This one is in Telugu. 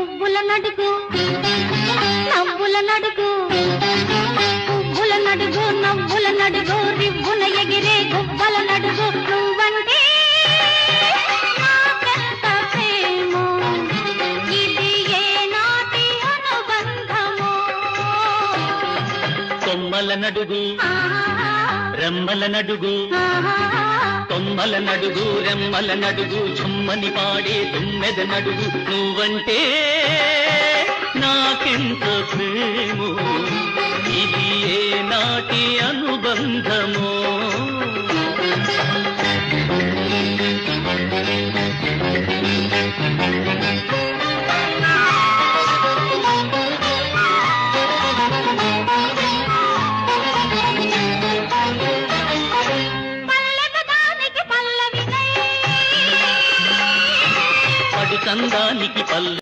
పువ్వుల నడుగు నవ్వుల నడుగు పువ్వుల నడుగు నవ్వుల నడుగు రివ్వున ఎగిరే గువ్వల నడుగు. నువ్వంటే కొమ్మల నడుగు రెమ్మల నడుగు. ఆహా. నడుగు రెమ్మల నడుగు చుమ్మని పాడే తుమ్మెద నడుగు నువ్వంటే నాకెంత ప్రేమో ఇది ఏ నాటి అనుబంధమో దానికి పల్లవినై చందానికి పల్లె.